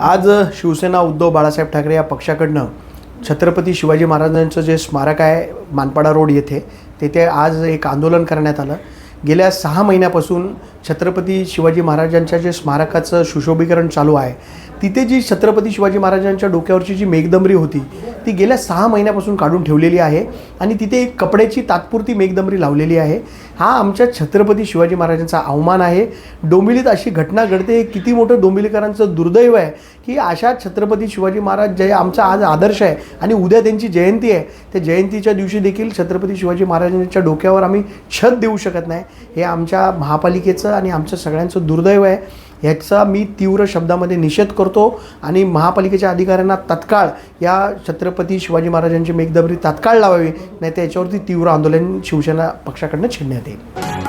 आज शिवसेना उद्धव बाळासाहेब ठाकरे या पक्षाकडनं छत्रपती शिवाजी महाराजांचं जे स्मारक आहे मानपाडा रोड येथे तेथे आज एक आंदोलन करण्यात आलं. गेल्या सहा महिन्यापासून छत्रपती शिवाजी महाराजांच्या जे स्मारकाचं सुशोभीकरण चालू आहे तिथे जी छत्रपती शिवाजी महाराजांच्या डोक्यावरची जी मेघदंबरी होती ती गेल्या सहा महिन्यापासून काढून ठेवलेली आहे आणि तिथे एक कपड्याची तात्पुरती मेघदंबरी लावलेली आहे. हा आमच्या छत्रपती शिवाजी महाराजांचा अवमान आहे. डोंबिवलीत अशी घटना घडते हे किती मोठं डोंबिवलीकरांचं दुर्दैव आहे की अशा छत्रपती शिवाजी महाराज जे आमचा आज आदर्श आहे आणि उद्या त्यांची जयंती आहे त्या जयंतीच्या दिवशी देखील छत्रपती शिवाजी महाराजांच्या डोक्यावर आम्ही छत देऊ शकत नाही. हे आमच्या महापालिकेचं आणि आमचं सगळ्यांचं दुर्दैव आहे. ह्याचा मी तीव्र शब्दामध्ये निषेध करतो आणि महापालिकेच्या अधिकाऱ्यांना तत्काळ या छत्रपती शिवाजी महाराजांची मेघदबरी तात्काळ लावावी नाही तर याच्यावरती तीव्र आंदोलन शिवसेना पक्षाकडनं छेडण्यात येईल.